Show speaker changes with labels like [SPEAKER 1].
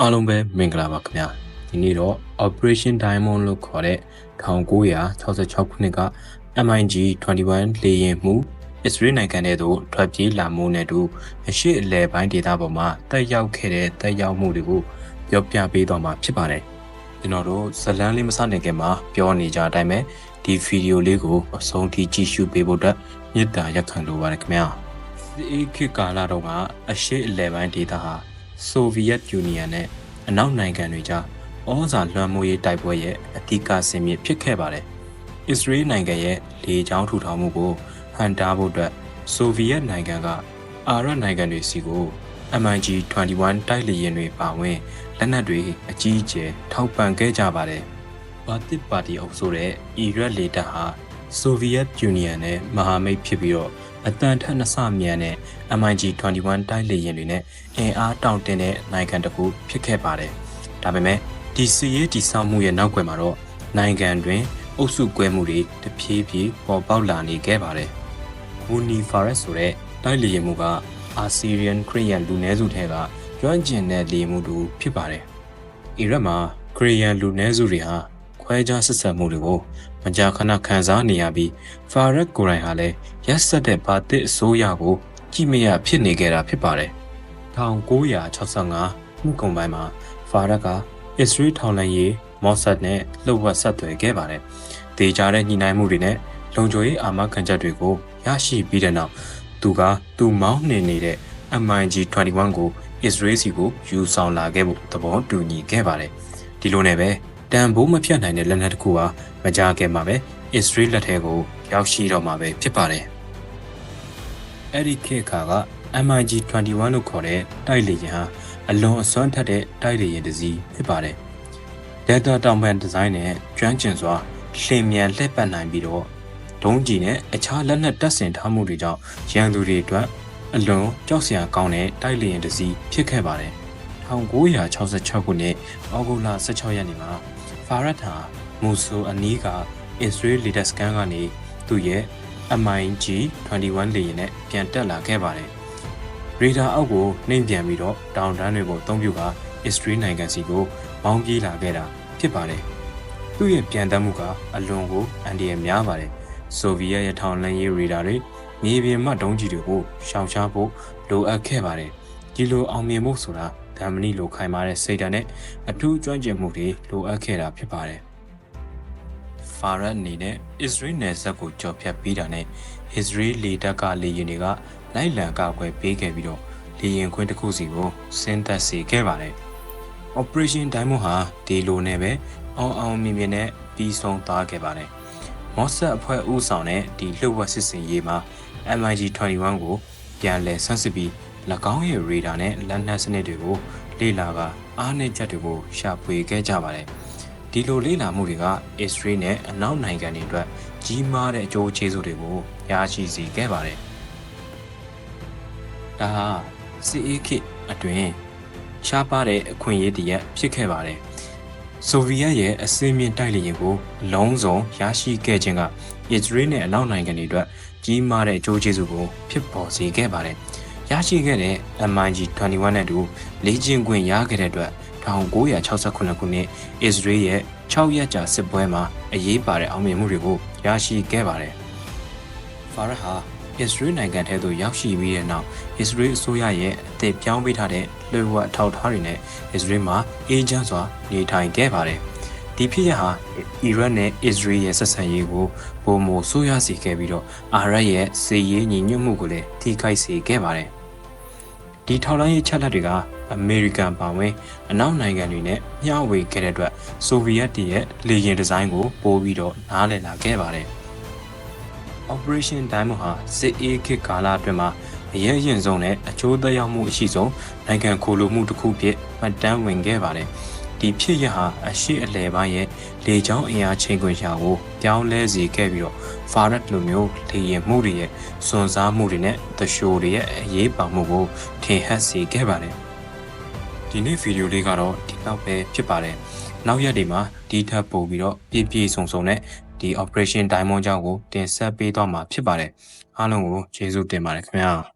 [SPEAKER 1] အားလုံးပဲမင်္ဂလာပါခင်ဗျာဒီနေ့တော့ Operation Diamond လို့ခေါ်တဲ့1966ခုနှစ်က MiG 21လေယာဉ်မှုအစ္စရေးနိုင်ငံထဲသို့ထွက်ပြေးလာမှုနဲ့တူအရှိအလဲပိုင်းဒေသပေါ်မှာတက်ရောက်ခဲ့တဲ့တက်ရောက်မှုတွေကိုပြောပြပေးတော့မှာဖြစ်ပါတယ်ကျွန်တော်တို့ဇလန်းလေးမစနိုင်ခင်မှာပြောနေကြအတိုင်းပဲဒီဗီဒီယိုလေးကိုအဆုံးထိကြည့်ရှုပေးဖို့အတွက်မေတ္တာရက်ခံလိုပါတယ်ခင်ဗျာဒီခေတ်ကာလတော့ကအရှိအလဲပိုင်းဒေသဟာ ဆိုဗီယက်ယူနီယံနဲ့အနောက်နိုင်ငံတွေကြားဩဇာလွှမ်းမိုးရေးတိုက်ပွဲရဲ့အဓိကဆင်မြင့်ဖြစ်ခဲ့ပါတယ်။အစ္စရေးနိုင်ငံရဲ့လေကြောင်းထူထောင်မှုကိုဟန်တားဖို့အတွက်ဆိုဗီယက်နိုင်ငံကအာရပ်နိုင်ငံတွေစီကို MiG 21တိုက်လေယာဉ်တွေပါဝင်လက်နက်တွေအကြီးအကျယ်ထောက်ပံ့ခဲ့ကြပါတယ်။ဘာတစ်ပါတီအုပ်စုတဲ့အီရတ်လေတပ်ဟာဆိုဗီယက်ယူနီယံနဲ့မဟာမိတ်ဖြစ်ပြီးတော့ အတန်ထက်နှစ်ဆမြန်တဲ့ MiG 21တိုက်လေယာဉ်တွေနဲ့အင်အားတောင့်တင်းတဲ့နိုင်ငံတစ်ခုဖြစ်ခဲ့ပါတယ်။ဒါပေမဲ့ဒီစီရေးတည်ဆောက်မှုရဲ့နောက်ွယ်မှာတော့နိုင်ငံတွင်အုပ်စုကွဲမှုတွေတဖြည်းဖြည်းပေါ်ပေါက်လာနေခဲ့ပါတယ်။ Muni Fares ဆိုတဲ့တိုက်လေယာဉ်မှုက Assyrian Korean လူနည်းစုထဲကကျွမ်းကျင်တဲ့လေယာဉ်မှုတူဖြစ်ပါတယ်။အီရတ်မှာ Korean လူနည်းစုတွေဟာ ခွဲခြားဆက်ဆံမှုတွေကိုမကြာခဏခံစားနေရပြီးဖာရက်ကိုရိုင်ဟာလည်းရက်ဆက်တဲ့ဘာတစ်အစိုးရကိုကြည့်မရဖြစ်နေကြတာဖြစ်ပါတယ်1965နှစ်ကုန်ပိုင်းမှာဖာရက်က အစ္စရေးထောင်လန်ရေးမော့ဆတ်နဲ့လှုပ်ဝက်ဆက်သွယ်ခဲ့ပါတယ်။ဒေကြတဲ့ညှိနှိုင်းမှုတွေနဲ့လုံခြုံရေးအာမခံချက်တွေကိုရရှိပြီးတဲ့နောက်သူကသူမောင်းနေနေတဲ့ MiG 21ကိုအစ္စရေးစီကိုယူဆောင်လာခဲ့ဖို့သဘောတူညီခဲ့ပါတယ်။ဒီလိုနဲ့ပဲ တန်ဖိုးမဖြတ်နိုင်တဲ့လက်နက်တစ်ခုဟာမကြခင်မှာပဲအစ္စရေးလက်ထဲကိုရောက်ရှိတော့မှာပဲဖြစ်ပါတယ်။အဲ့ဒီခေတ်ခါက MiG 21လို့ခေါ်တဲ့တိုက်လေယာဉ်ဟာအလွန်အစွမ်းထက်တဲ့တိုက်လေယာဉ်တစ်စီးဖြစ်ပါတယ်။ Delta တောင်ပန်ဒီဇိုင်းနဲ့ကျွမ်းကျင်စွာလျင်မြန်လှည့်ပတ်နိုင်ပြီးတော့ဒုံးကြီးနဲ့အခြားလက်နက်တပ်ဆင်ထားမှုတွေကြောင့်ရန်သူတွေအတွက်အလွန်ကြောက်စရာကောင်းတဲ့တိုက်လေယာဉ်တစ်စီးဖြစ်ခဲ့ပါတယ်။1966ခုနှစ်ဩဂုတ်လ16ရက်နေ့မှာ ဖာရတ်ဟာမူဆူအနီးကအစ္စရေးလီဒက်စကန်ကနေသူ့ရဲ့ MiG 21လေယာဉ်နဲ့ပြန်တက်လာခဲ့ပါတယ်။ရေဒါအောက်ကိုနှိမ်ပြန်ပြီးတော့တောင်တန်းတွေကိုအသုံးပြုကာအစ္စရေးနိုင်ငံစီကိုမောင်းပြေးလာခဲ့တာဖြစ်ပါတယ်။သူ့ရဲ့ပြန်တက်မှုကအလွန်ကိုအန်ဒီရများပါတယ်။ဆိုဗီယက်ရဲ့ထောင်လန်းရေးရေဒါတွေမြေပြင်မှဒုံးကြီးတွေကိုရှောင်ရှားဖို့လိုအပ်ခဲ့ပါတယ်။ဒီလိုအောင်မြင်မှုဆိုတာ ဓမ္မနီလိုခိုင်မာတဲ့စိတ်ဓာတ်နဲ့အထူးကျွမ်းကျင်မှုတွေလိုအပ်ခဲ့တာဖြစ်ပါတယ်။ဖာရတ်အနေနဲ့အစ္စရေးနယ်စပ်ကိုကြော်ဖြတ်ပြီးတာနဲ့အစ္စရေးလေတပ်ကလေယာဉ်တွေကလိုက်လံကာကွယ်ပေးခဲ့ပြီးတော့လေယာဉ်ခွင်းတစ်ခုစီကိုဆင်းသက်စေခဲ့ပါတယ်။ Operation Diamond ဟာဒီလိုနဲ့ပဲအောင်အောင်မြင်မြင်နဲ့ပြီးဆုံးသွားခဲ့ပါတယ်။မော့ဆက်အဖွဲ့ဦးဆောင်တဲ့ဒီလှုပ်ဝက်စစ်စင်ရေးမှာ MiG 21 ကိုပြန်လည်ဆန်းစစ်ပြီး၎ င်းရဲ့ရေဒါနဲ့လက်နက်စနစ်တွေကိုလေ့လာကအားနည်းချက်တွေကိုရှာဖွေခဲ့ကြပါတယ်။ဒီလိုလေ့လာမှုတွေကအစ္စရေးနဲ့အနောက်နိုင်ငံတွေအတွက်ကြီးမားတဲ့အကျိုးကျေးဇူးတွေကိုရရှိစေခဲ့ပါတယ်။ဒါဟာစစ်အေးခေတ်အတွင်းရှားပါတဲ့အခွင့်အရေးတရက်ဖြစ်ခဲ့ပါတယ်။ဆိုဗီယက်ရဲ့အစင်းမြင့်တိုက်လေယာဉ်ကိုလုံးစုံရရှိခဲ့ခြင်းကအစ္စရေးနဲ့အနောက်နိုင်ငံတွေအတွက်ကြီးမားတဲ့အကျိုးကျေးဇူးကိုဖြစ်ပေါ်စေခဲ့ပါတယ်။ ရရှိခဲ့တဲ့ MiG 21နဲ့တူလေ့ကျင့်ခွင့်ရခဲ့တဲ့အတွက်1968ခုနှစ်အစ္စရေးရဲ့6ရက်ကြာစစ်ပွဲမှာအရေးပါတဲ့အောင်မြင်မှုတွေကိုရရှိခဲ့ပါတယ်။ဖာရဟာအစ္စရေးနိုင်ငံထဲသို့ရောက်ရှိပြီးတဲ့နောက်အစ္စရေးအစိုးရရဲ့အသက်ပြောင်းပေးထားတဲ့လွှဲဝတ်ထောက်ထားတွေနဲ့အစ္စရေးမှာအေဂျင့်စွာနေထိုင်ခဲ့ပါတယ်။ ဒီဖြစ်ရဟာအီရတ်နဲ့အစ္စရေးရဲ့ဆက်ဆံရေးကိုပုံမဆိုးရစေခဲ့ပြီးတော့အာရပ်ရဲ့စီးရေးညီညွတ်မှုကိုလည်းထိခိုက်စေခဲ့ပါတယ်။ဒီထောက်လိုင်းရေးချက်လက်တွေကအမေရိကန်ပါဝင်အနောက်နိုင်ငံတွေနဲ့မျှဝေခဲ့တဲ့အတွက်ဆိုဗီယက်တရဲ့လေယာဉ်ဒီဇိုင်းကိုပို့ပြီးတော့နားလည်လာခဲ့ပါတယ်။ Operation Diamond ဟာစစ်အေးခေတ်ကာလအတွင်းမှာအရေးရင်ဆုံးနဲ့အကျိုးသက်ရောက်မှုအရှိဆုံးနိုင်ငံခိုလိုမှုတစ်ခုဖြစ်မှတ်တမ်းဝင်ခဲ့ပါတယ်။ ဒီဖြစ်ရဟာအရှိအလဲပိုင်းရဲ့လေကြောင်းအင်အားချိန်ခွင်ရှာကိုပြောင်းလဲစေခဲ့ပြီးတော့ဖာရက်လိုမျိုးလေရင်မှုတွေရဲ့စွန်စားမှုတွေနဲ့သရှိုးတွေရဲ့အရေးပါမှုကိုထင်ဟပ်စေခဲ့ပါတယ်။ဒီနေ့ဗီဒီယိုလေးကတော့ဒီလောက်ပဲဖြစ်ပါတယ်။နောက်ရက်တွေမှာဒီထပ်ပို့ပြီးတော့ပြည့်ပြည့်စုံစုံနဲ့ဒီ Operation Diamond ကြောင့်ကိုတင်ဆက်ပေးသွားမှာဖြစ်ပါတယ်။အားလုံးကိုကျေးဇူးတင်ပါတယ်ခင်ဗျာ။